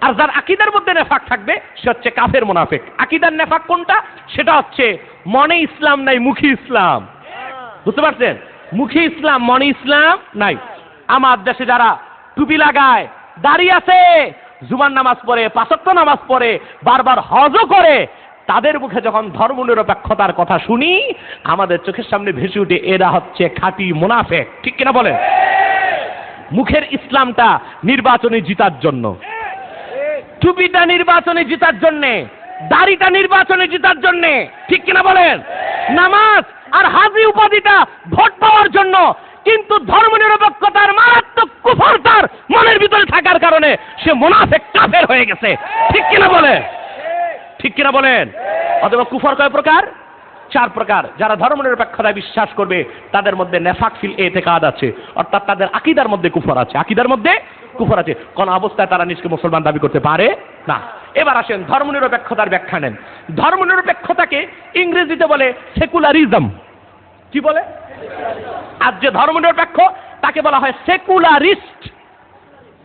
আর যার আকিদার মধ্যে নেফাক থাকবে, সে হচ্ছে কাফের মোনাফেক। আকিদার নেফাক কোনটা? সেটা হচ্ছে মনে ইসলাম নাই, মুখী ইসলাম। বুঝতে পারছেন? মুখী ইসলাম, মনে ইসলাম নাই। আমার দেশে যারা টুপি লাগায়, দাঁড়িয়ে আছে, জুমার নামাজ পড়ে পাঁচক্ত নামাজ পড়ে, বারবার হজও করে, তাদের মুখে যখন ধর্মনিরপেক্ষতার কথা শুনি, আমাদের চোখের সামনে ভেসে উঠে, এরা হচ্ছে খাঁটি মোনাফেক। ঠিক কিনা বলেন? মুখের ইসলামটা নির্বাচনে জিতার জন্য। টুপিটা নির্বাচনে জিতার জন্যে, দাড়িটা নির্বাচনে জিতার জন্যে, ঠিক কিনা বলেন? নামাজ আর হাজি উপাধিটা ভোট পাওয়ার জন্য, কিন্তু ধর্মনিরপেক্ষতার মারাত্মক কুফর তার মনের ভিতরে থাকার কারণে সে মুনাফেক কাফের হয়ে গেছে। ঠিক কিনা বলেন? ঠিক কিনা বলেন? অথবা কুফর কয় প্রকার? চার প্রকার। যারা ধর্মনিরপেক্ষতায় বিশ্বাস করবে, তাদের মধ্যে নেফাক ফিল কাদ আছে। অর্থাৎ তাদের আকিদার মধ্যে কুফর আছে। আকিদার মধ্যে কুফর আছে। কোন অবস্থায় তারা নিজকে মুসলমান দাবি করতে পারে না। এবার আসেন ধর্মনিরপেক্ষতার ব্যাখ্যা নেন। ধর্মনিরপেক্ষতাকে ইংরেজিতে বলে সেকুলারিজম। কি বলে? আর যে ধর্মনিরপেক্ষ, তাকে বলা হয় সেকুলারিস্ট।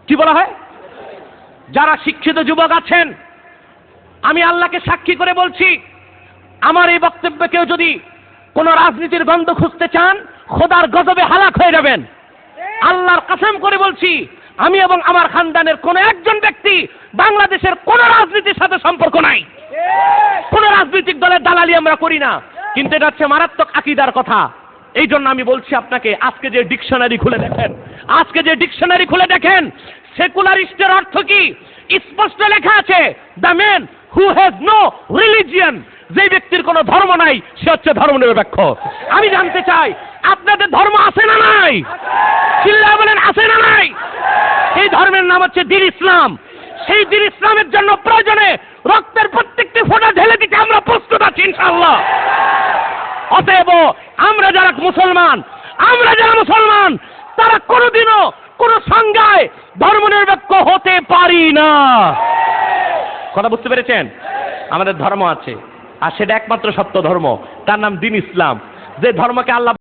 কি বলা হয়? যারা শিক্ষিত যুবক আছেন, আমি আল্লাহকে সাক্ষী করে বলছি, আমার এই বক্তব্যে কেউ যদি কোন রাজনীতির গন্ধ খুঁজতে চান, খোদার গজবে হালাক হয়ে যাবেন। আল্লাহর কাসেম করে বলছি আমি এবং আমার খানদানের কোন একজন ব্যক্তি বাংলাদেশের কোন রাজনীতির সাথে সম্পর্ক নাই। কোন রাজনৈতিক দলের দালালি আমরা করি না। কিন্তু এটা হচ্ছে মারাত্মক আকিদার কথা। এই জন্য আমি বলছি আপনাকে, আজকে যে ডিকশনারি খুলে দেখেন, আজকে যে ডিকশনারি খুলে দেখেন, সেকুলারিস্টের অর্থ কি? স্পষ্ট লেখা আছে, the man who has no religion. যে ব্যক্তির কোনো ধর্ম নাই, সে হচ্ছে ধর্মনিরপেক্ষ। আমি জানতে চাই, আপনাদের ধর্ম আছে না নাই? চিল্লা বলেন, আছে না নাই? এই ধর্মের নাম হচ্ছে দিন ইসলাম। সেই দিন ইসলামের জন্য প্রয়োজনে রক্তের প্রত্যেকটি ফোঁটা ঢেলে দিতে আমরা প্রস্তুত আছি ইনশাল্লাহ অতএব আমরা যারা মুসলমান, আমরা যারা মুসলমান, তারা কোনোদিনও কোন সংজ্ঞায় ধর্মনিরপেক্ষ হতে পারি না। কথা বুঝতে পেরেছেন? আমাদের ধর্ম আছে। আর সেটা একমাত্র সত্য ধর্ম। তার নাম দিন ইসলাম। যে ধর্মকে আল্লাহ